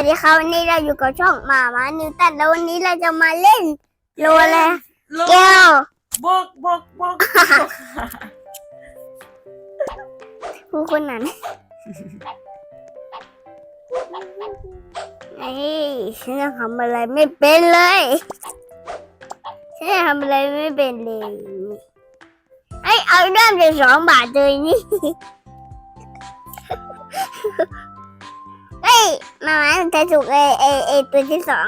สวัสดีครับวันนี้เราอยู่กับช่องหมามานิวตันแล้ววันนี้เราจะมาเล่นโลอะไรโลแก้วบอกบอกบอกผู้คนนั้นไอ้ยฉันยังทำอะไรไม่เป็นเลยฉันยังทำอะไรไม่เป็นเลยไอ้ยเอาเริ่มจากสองบาทเลยนี่เฮ้ย มามาใครถูกเอเอเอตัวที่สอง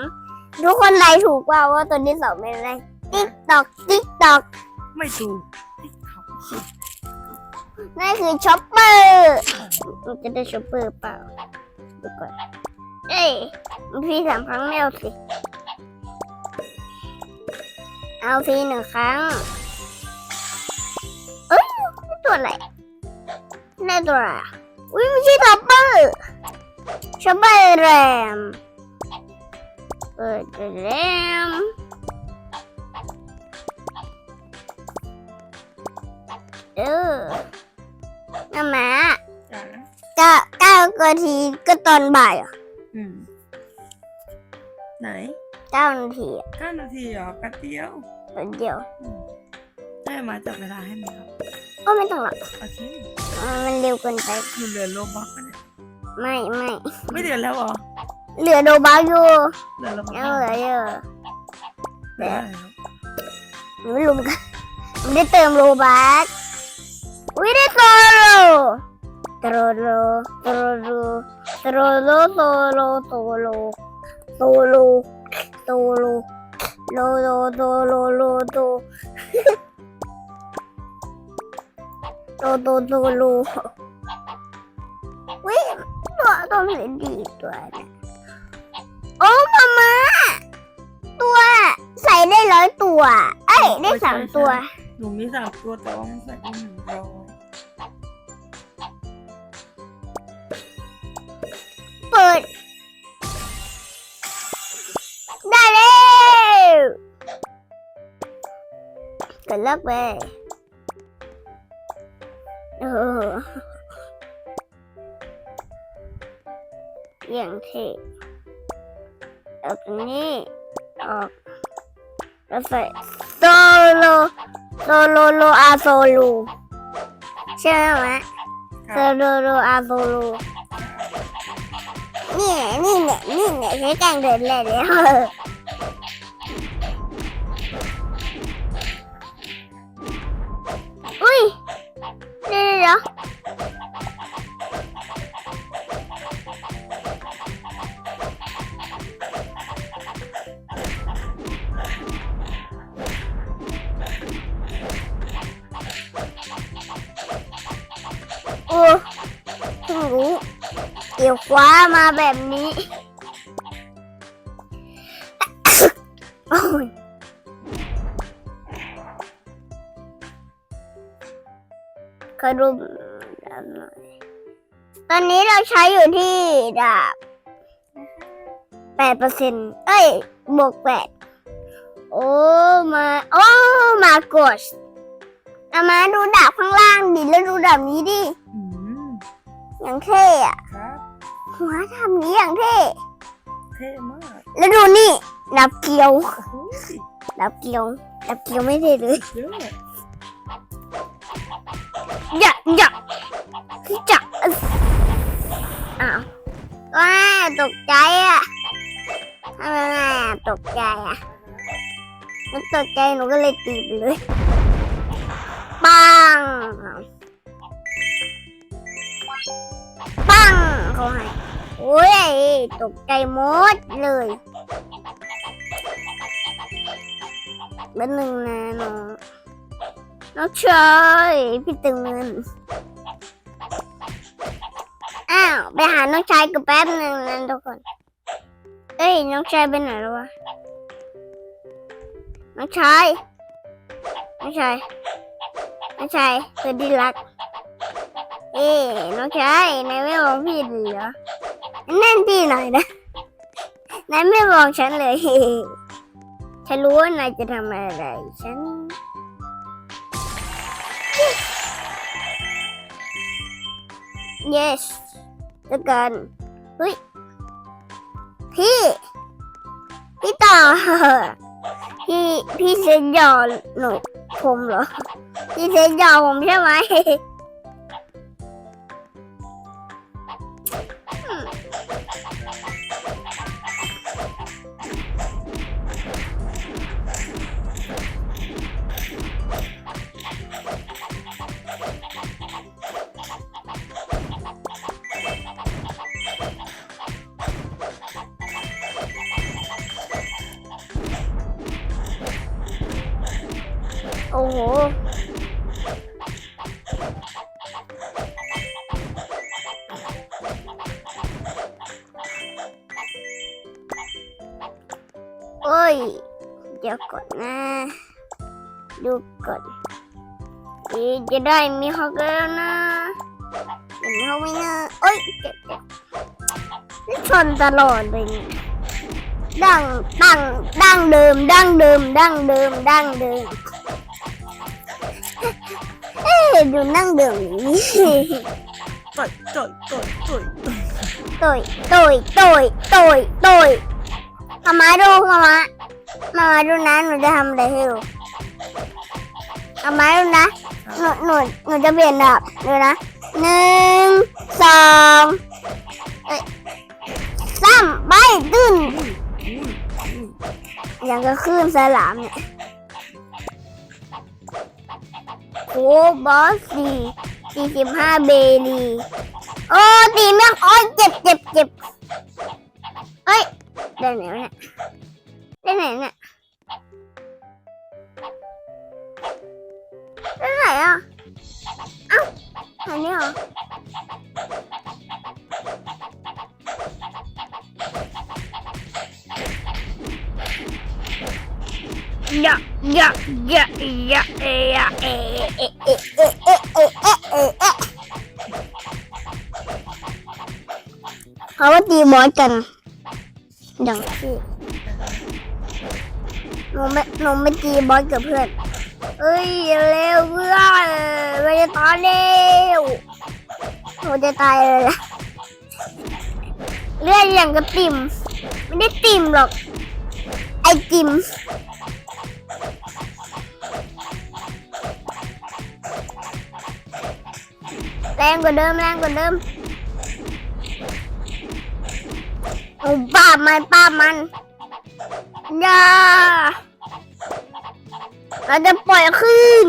ทุกคนไลายถูกว่าว่าตัวที่สองเป็นอะไรติ๊กตอกติ๊กตอกไม่ถูกนั่นคือช็อปเปอร์มันจะได้ช็อปเปอร์เปล่าดูก่อนเอ้ยพี่สามครั้งไม่เอาสิ เอาพี่หนึ่งครั้ง เอ้ยนี่ตัวอะไรนี่ตัวอะไรอะอุ้ยไม่ใช่ช็อปเปอร์ Шаберем. Берем. Nó mẹ. Tao tao có thì có toàn bài à? Ừ. Này. Tao làm thì. Tao làm thì à? Cắt tiêu. Cắt tiêu. แม่มาจับเวลาให้ไหมครับ ก็ไม่ต้องหรอกโอเค มันเร็วเกินไป คุณเดินโลบักไป ไม่ไม่ไม่เหลือแล้วเหรอเหลือโดบาอยู่เหลือโลบักยังเหลือเยอะเหลืออะไรครับหนูไม่รู้เหมือนกันมันได้เติมโลบักอุ้ยได้โซโลโตโลโตโลโตโลโตโลโตโลโตโลโตโลโตโลโลโลโตโลโลโตโตโตโตโลวิ ตัวตัวสีดีตัวเนี่ยโอ้มามาตัวใส่ได้ร้อยตัว เอ้ย ได้สามตัว หนูมีสามตัวแต่ว่ามันใส่ได้หนึ่งร้อยเปิด ได้แล้วกดเลิกไปเอ ออย่างเท่เอาตรงนี้ออกแล้วใส่โซโลโซโลโลอาโซโลใช่ไหมโซโลโลอาโซโลนี่นี่เนี่ยนี่เนี่ยใช้กลางเดินเลยเดี๋ยวอุ้ย วคว้ามาแบบนี้ โอ้ยขอดูดาบหน่อยตอนนี้เราใช้อยู่ที่ดาบแปดเปอร์เซ็นต์เอ้ย บวกแปด โอ้ มา โอ้ มากดเอามาดูดาบข้างล่างดิ แล้วดูดาบนี้ดิอืมอย่างเท่อะครับ หัวทำนี้อย่างเท่เท่มากแล้วดูนี่ดับเกียวโอ้โหดับเกียวดับเกียวไม่ได้เลยเยอะอย่าอย่าจะอ้าวว้าตกใจอะทำไมอะตกใจอะมันตกใจหนูก็เลยตีไปเลยปังปังเขาให้ โอ้ยตกใจหมดเลยเป็นหนึ่งนะน้องน้องชายพี่ตึงเงินอ้าวไปหาน้องชายกับแป๊บหนึ่งนะทุกคนเอ้ยน้องชายไปไหนแล้ววะน้องชายน้องชายน้องชายเพื่อนที่รัก เอ้ยน้องชายนายไม่มองพี่เลยเหรอ นั่นพี่หน่อยนะนายไม่มองฉันเลย ฉันรู้ว่านายจะทำอะไร ฉัน yes แล้วกันเฮ้ยพี่ พี่ต่อพี่พี่เซนยอหนูผมเหรอ พี่เซนยอผมใช่ไหม อ้โหโอ้ย เดี๋ยวก่อนนะ ดูก่อนอีจะได้มีฮอกแล้วนะเห็นเขาไหมนะโอ้ยเจ็บเจ็บนี่ชนตลอดเลยเนี่ยดังดังดังเดิม ดังเดิม ดังเดิม ดังเดิม เอ๊ะดูนั่งเดิมอยต่อยต่อยต่อยต่อยต่อยต่อยต่อยต่อยต่อยมามาดูมามามามาดูนะหนูจะทำอะไรให้ดูมามาดูนะหนูหนูหนูจะเปลี่ยนดาบดูนะหนึ่งสองสามไปตึ้นอย่างกับคลื่นสลามเนี่ย โอ้บอสสี่สี่สิบห้าเบรีโอ้ตีแม่งโอ้ยเจ็บเจ็บเจ็บเอ้ยได้ไหนวะเนี่ยได้ไหนเนี่ย ยะยะยะเอยะเอเอเอเอเอเอเอเอเอเขาว่าตีบอสกันอย่างที่หนูไม่หนูไม่ตีบอสกับเพื่อน เอ้ยเร็วเพื่อนเราจะตายเร็วหนูจะตายเลยละเลือดอย่างกระติ่ม ไม่ได้ติ่มหรอก ไอติ่ม แรงกว่าเดิมแรงกว่าเดิมโอ้ป้ามันป้ามันอย่าเราจะปล่อยขึ้น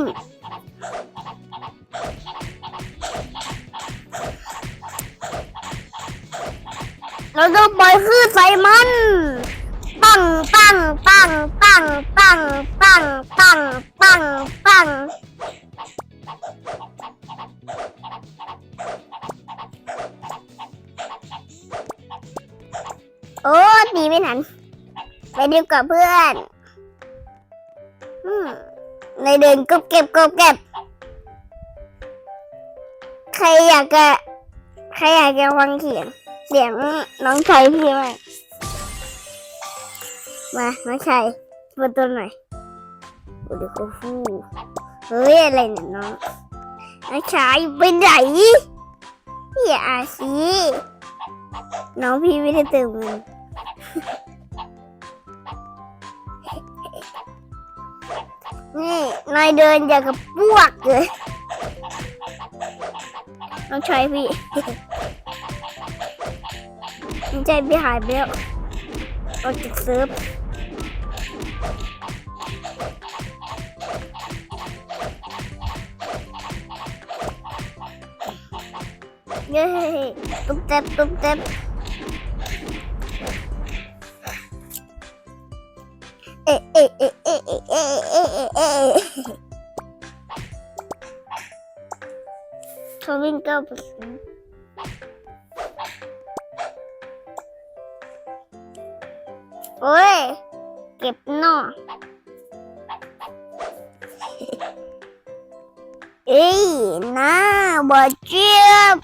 เราจะปล่อยขึ้นใส่มัน ปังปังปังปังปังปังปังปังปัง โอ้ตีไม่ทัน ไปดีกว่าเพื่อนอืมในเดินกบเก็บกบเก็บ ใครอยากจะใครอยากจะฟังเสียง เสียงน้องชายพี่ไหมมา น้องชายเปิดตัวหน่อยโอ้เดี๋ยวก็ฟูเฮ้ย อะไรเนี่ยน้อง น้องชายไปไหนอย่าสิน้องพี่ไม่ได้เติมเงิน นี่นายเดินอย่างกับพวกเลยน้องชายพี่น้องชายพี่หายไปแล้วออกจากเซิร์ฟเย้ตุ๊บเต็บตุ๊บเต็บ เขาวิ่งเก้าเปอร์เซ็นต์โอ้ย เก็บหน่อเอ้ยน้าบอเจี๊ยบ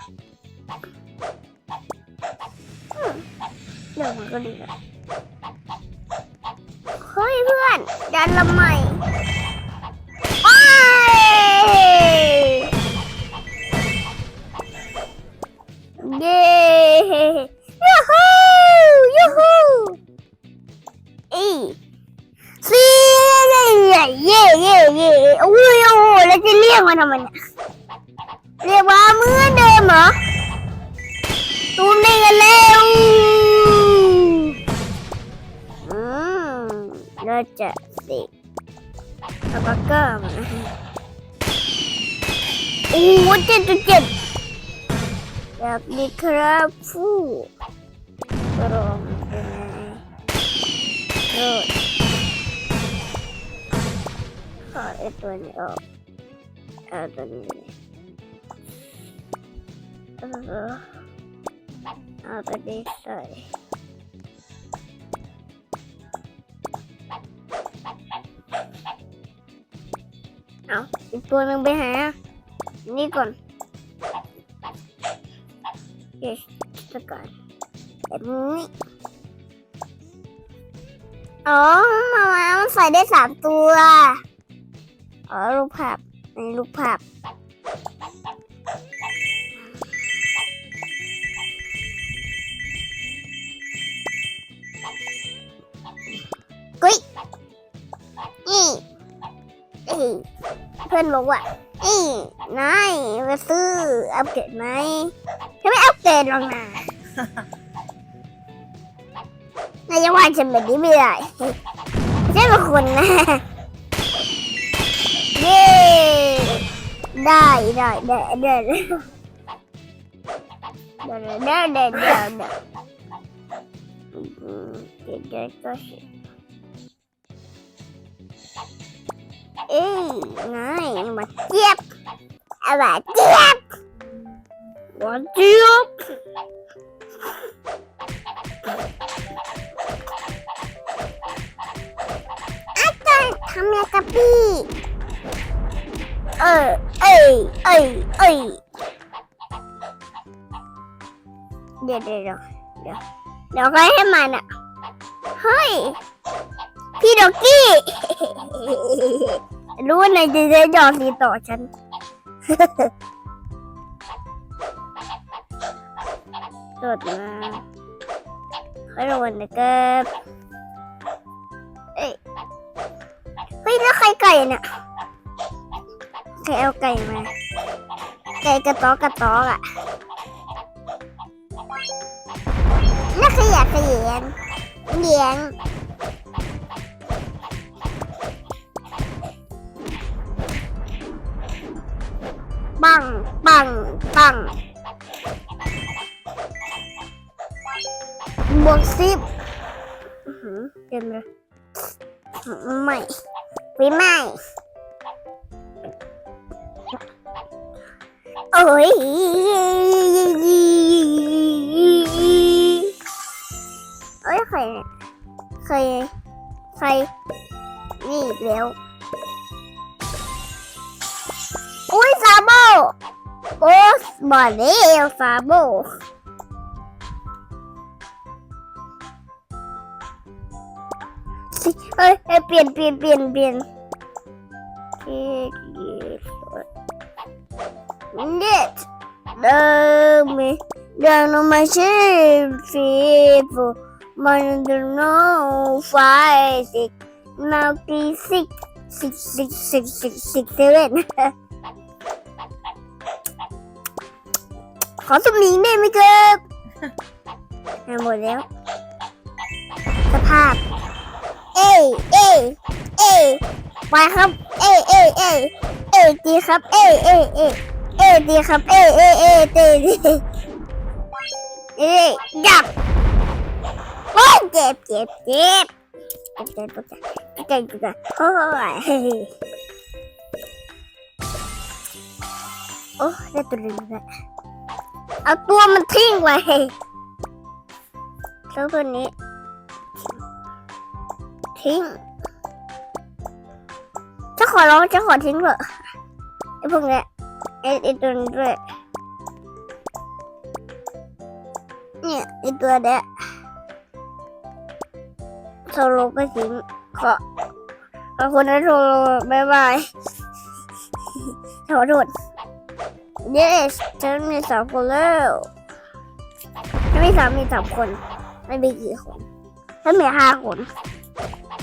เดี๋ยวมันก็ดีแล้วเฮ้ยเพื่อนดันละใหม่ เย้ยูฮูยูฮูอีซีเย่เย่เย่เย่โอ้ยโอ้แล้วจะเรียกมันทำไมเรียกว่าเมื่อเดิมเหรอตูนได้กันแล้วอืมเราจะสิตะกักเกอร์มนโอ้เจ็บเจ็บ แบบนี้ครับฟูกรองเป็นไงโดดขอไอตัวนี้ออกเอาตัวนี้เออเอาตัวนี้ใส่เอาอีกตัวหนึ่งไปหานี่ก่อน จะก่อนแบบนี้อ๋อมามามันใส่ได้สามตัวอ๋อรูปภาพอันนี้รูปภาพกุ้ยนี่เอ้ยเพื่อนบอกว่าเอ้ยนายมาซื้ออัปเกรดไหม เกรดหรอกนะนายจะว่าฉันแบบนี้ไม่ได้ฉันเป็นคนนะเย้ได้ได้ได้ได้ได้ได้ได้ได้ได้ได้เดี๋ยวเดี๋ยวก็สิเอ้ยนายมาเจี๊ยบเอามาเจี๊ยบ หวานเจี๊ยบอาจารย์ทำยังกับพี่เออเอ้ยเอ้ยเอ้ยเดี๋ยวเดี๋ยวเดี๋ยวเดี๋ยวเดี๋ยวก็ให้มันอะเฮ้ยพี่ดอกกี้รู้ว่านายจะได้ดอกสีต่อฉัน โดมาให้ระวังนะครับเอ้ยเฮ้ยแล้วใครไก่เนี่ยใครเอาไก่มา ไก่กระต๊อกกระต๊อกอะแล้วขยะขยงเลี้ยงปังปังปัง วิไม่ โอ้ยเอ้ยใครเคยใครใครนี่แล้วอุ้ยซาโบโอ้บอลเลี้ยวซาโบ เอ้ยเอ้ยเปลี่ยนเปลี่ยนเปลี่ยนเปลี่ยนนี่เดิมมีเดินลงมาชื่อฟีฟูมันดูโน่ไฟสิกนาทีสิกสิกสิกสิกสิกสิกเซเว่นขอสมิงได้ไหมครับหมดแล้วสภาพ เอเอเอมาครับ เอเอเอเอดีครับ เอเอเอเอดีครับ เอเอเอเตดีเอจับโอ้เจ็บเจ็บเจ็บเจ็บเจ็บเจ็บเจ็บโอ้ยโอ้ได้ตัวนึงแล้วเอาตัวมันทิ้งไว้แล้วตัวนี้ ทิ้ง จะขอร้องจะขอทิ้งเถอะไอ้พวกเนี้ยไอ้ไอ้ตัวนี้ด้วยเนี่ยไอ้ตัวเนี้ยโซโลก็ทิ้งขอขอบคุณนะโซโลบายบายขอโทษ yes ฉันมีสามคนแล้วฉันมีสามมีสามคน ไม่มีกี่คนฉันมีห้าคน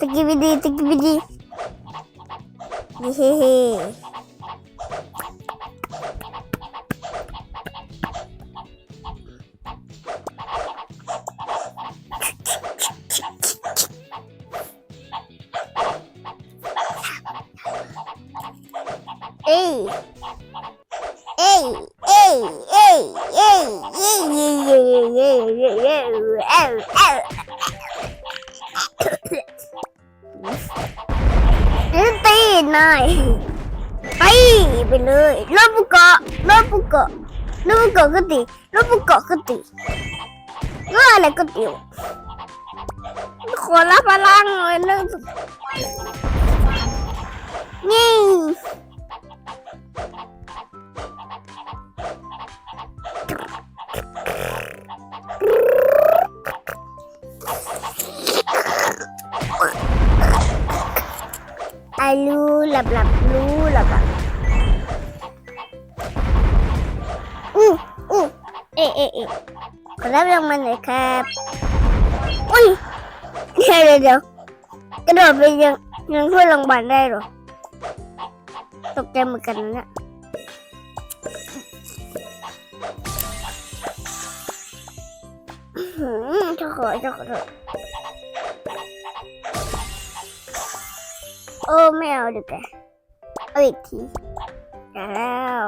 Такі біди, такі біди. Ге-ге-ге. นายไปไปเลยรถบุกเกาะรถบุกเกาะรถบุกเกาะก็ตีรถบุกเกาะก็ตีก็อะไรก็ตีขอรับพลังหน่อยนึงนี่ รู้หลับหลับรู้หลับหลับอู้อู้เอะเอะเอะขอรับรางวัลหน่อยครับอุ้ยเดี๋ยวเดี๋ยวกระโดดไปยังยังถ้วยรางวัลได้หรอตกใจเหมือนกันนะเนี่ยอื้อหือขอขอ โอ้ไม่เอาดีกว่าเอาอีกทีได้แล้ว